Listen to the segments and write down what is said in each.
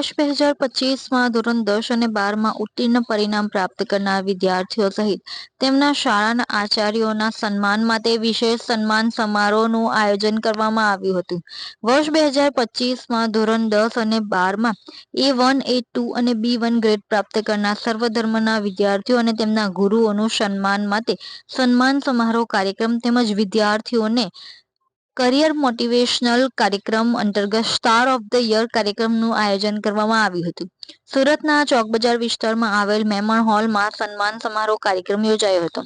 વર્ષ બે હજાર પચીસમાં ધોરણ દસ અને બારમાં ઉત્તીર્ણ પરિણામ પ્રાપ્ત કરનાર વિદ્યાર્થીઓ સહિત તેમના શાળાના આચાર્યોના સન્માન માટે વિશેષ સન્માન સમારોહનું આયોજન કરવામાં આવ્યું હતું. વર્ષ બે હજાર પચીસમાં ધોરણ દસ અને બારમાં એ વન, એ ટુ અને બી વન ગ્રેડ પ્રાપ્ત કરનાર સર્વધર્મના વિદ્યાર્થીઓ અને તેમના ગુરુઓનું સન્માન માટે સન્માન સમારોહ કાર્યક્રમ તેમજ વિદ્યાર્થીઓને કરિયર મોટિવેશનલ કાર્યક્રમ અંતર્ગત સ્ટાર ઓફ ધ યર કાર્યક્રમનું આયોજન કરવામાં આવ્યું હતું. સુરતના ચોક બજાર વિસ્તારમાં આવેલ મેમણ હોલમાં સન્માન સમારોહ કાર્યક્રમ યોજાયો હતો.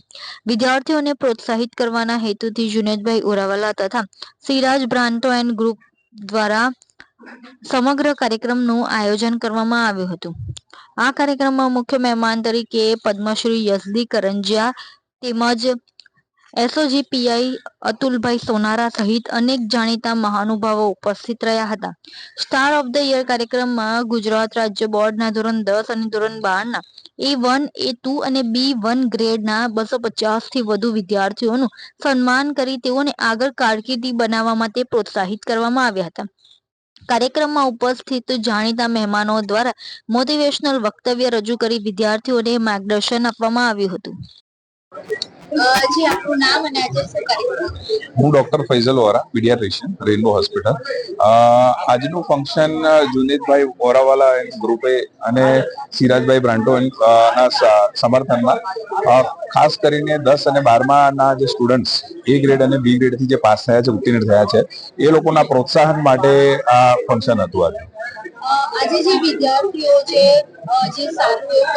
વિદ્યાર્થીઓને પ્રોત્સાહિત કરવાના હેતુથી જુનેદભાઈ ઉરાવાલા તથા સિરાજ બ્રાન્ટો એન્ડ ગ્રુપ દ્વારા સમગ્ર કાર્યક્રમનું આયોજન કરવામાં આવ્યું હતું. આ કાર્યક્રમમાં મુખ્ય મહેમાન તરીકે પદ્મશ્રી યશદી કરંજિયા તેમજ એસઓજી અતુલભાઈ સોનારા સહિત અનેક જાણીતા મહાનુભાવો ઉપસ્થિત રહ્યા હતા. સ્ટાર ઓફ ધ યર કાર્યક્રમમાં ગુજરાત રાજ્ય બોર્ડના ધોરણ દસ અને ધોરણ બારના એ વન એ ટુ અને બી વન ગ્રેડના બસો પચાસથી વધુ વિદ્યાર્થીઓનું સન્માન કરી તેઓને આગળ કારકિર્દી બનાવવા માટે પ્રોત્સાહિત કરવામાં આવ્યા હતા. કાર્યક્રમમાં ઉપસ્થિત જાણીતા મહેમાનો દ્વારા મોટિવેશનલ વક્તવ્ય રજૂ કરી વિદ્યાર્થીઓને માર્ગદર્શન આપવામાં આવ્યું હતું. જી આપનું નામ અને આજે શું કાર્યક્રમ? હું doctor Faizal Ora pediatrician rainbow hospital. આજનું ફંક્શન જુનેદભાઈ ઓરાવાલા એન્ડ ગ્રુપે અને સિરાજભાઈ બ્રાન્ટો ના સમર્થનમાં ખાસ કરીને દસ અને બારમાના જે સ્ટુડન્ટ્સ એ ગ્રેડ અને બી ગ્રેડથી જે પાસ થયા છે ઉત્તીર્ણ થયા છે એ લોકોના પ્રોત્સાહન માટે આ ફંક્શન હતું આજે. આજે જે વિદ્યાર્થીઓ જે જે સારું એવું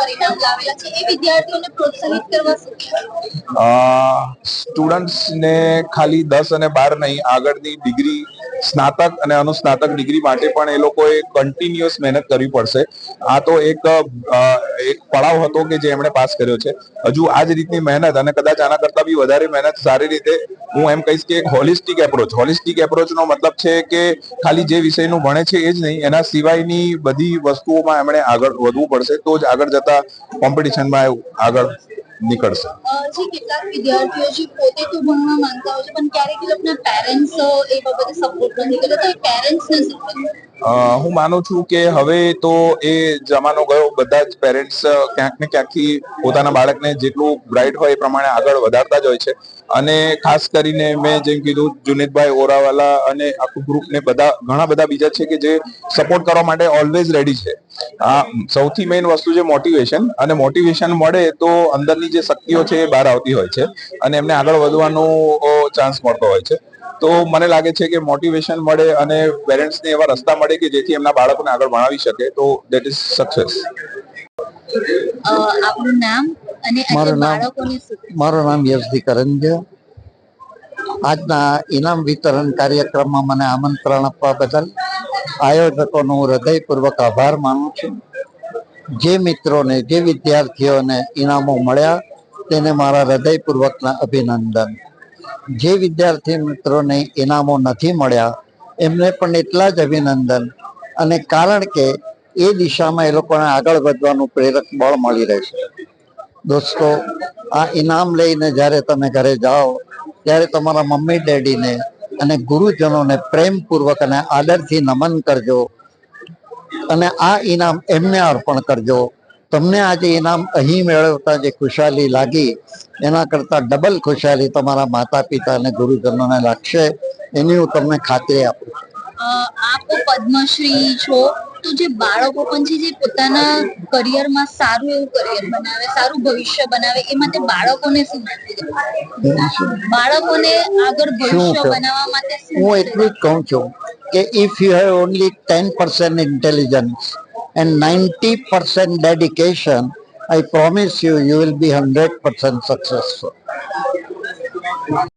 ખાલી દસ અને બાર નહીં આગળની ડિગ્રી સ્નાતક અને અનુસ્નાતક ડિગ્રી માટે પણ એ લોકોએ કન્ટિન્યુઅસ મહેનત કરવી પડશે. આ તો એક એક પડાવ હતો કે જે એમણે પાસ કર્યો છે. હજુ આ જ રીતની મહેનત અને કદાચ આના કરતા બી વધારે મહેનત સારી રીતે હું એમ કહીશ કે એક હોલિસ્ટિક એપ્રોચ હોલિસ્ટિક એપ્રોચનો મતલબ છે કે ખાલી જે વિષયનું ભણે છે એ જ નહીં, એના સિવાયની બધી વસ્તુઓમાં એમણે આગળ વધવું પડશે. તો જ આગળ જતા કોમ્પિટિશનમાં આગળ નીકળશે કેટલાક વિદ્યાર્થીઓ જે પોતે તો ભણવા માંગતા હોય છે પણ ક્યારેક એ પેરેન્ટ્સ એ બાબતે સપોર્ટ નથી કરતા તો પેરેન્ટ્સને? અ, હું માનું છું કે હવે તો એ જમાનો ગયો, બધા જ પેરેન્ટ્સ ક્યાંક ને ક્યાંકથી પોતાના બાળકને જેટલું બ્રાઇટ હોય એ પ્રમાણે આગળ વધારતા જ હોય છે. અને ખાસ કરીને મેં જેમ કીધું, જુનેદભાઈ ઓરાવાલા અને આખું ગ્રુપ ને બધા, ઘણા બધા બીજા છે કે જે સપોર્ટ કરવા માટે ઓલવેઝ રેડી છે. આ સૌથી મેઇન વસ્તુ છે મોટિવેશન અને મોટિવેશન મળે તો અંદરની જે શક્તિઓ છે એ બહાર આવતી હોય છે અને એમને આગળ વધવાનો ચાન્સ મળતો હોય છે. તો મને લાગે છે કે મોટિવેશન મળે અને પેરેન્ટ્સને એવા રસ્તા મળે કે જેથી એમના બાળકોને આગળ ભણાવી શકે તો દેટ ઇઝ સક્સેસ આપનું નામ અને મારું નામ- મારું નામ યશદી આજના ઇનામ વિતરણ કાર્યક્રમમાં મને આમંત્રણ આપવા બદલ આયોજકોનો હું હૃદયપૂર્વક આભાર માનું છું. જે મિત્રોને જે વિદ્યાર્થીઓને ઇનામો મળ્યા તેને મારા હૃદયપૂર્વકના અભિનંદન. જે વિદ્યાર્થી મિત્રોને ઇનામો નથી મળ્યા એમને પણ એટલા જ અભિનંદન. અને કારણ કે એ દિશામાં એ લોકોને આગળ વધવાનું પ્રેરક બળ મળી રહેશે દોસ્તો, આ ઇનામ લઈને જ્યારે તમે ઘરે જાઓ, ત્યારે તમારા મમ્મી, ડેડીને અને ગુરુજનોને પ્રેમપૂર્વક અને આદરથી નમન કરજો. અને આ ઇનામ એમને અર્પણ કરજો. તમને આજે ઇનામ અહીં મેળવતા જે ખુશાલી લાગી એના કરતાં ડબલ ખુશાલી તમારા માતા પિતા અને ગુરુજનોને લાગશે એની હું તમને ખાતરી આપું છું. આપ પદ્મશ્રી છો તો જે બાળકો પણ છે જે પોતાના કરિયરમાં સારું એવું કરિયર બનાવે સારું ભવિષ્ય બનાવે એ માટે બાળકોને શું બાળકોને આગળ ભવિષ્ય? બનાવવા માટે હું એટલું જ કહું છું કે if you have only ten percent intelligence and 90% dedication, I promise you, you will be 100% successful.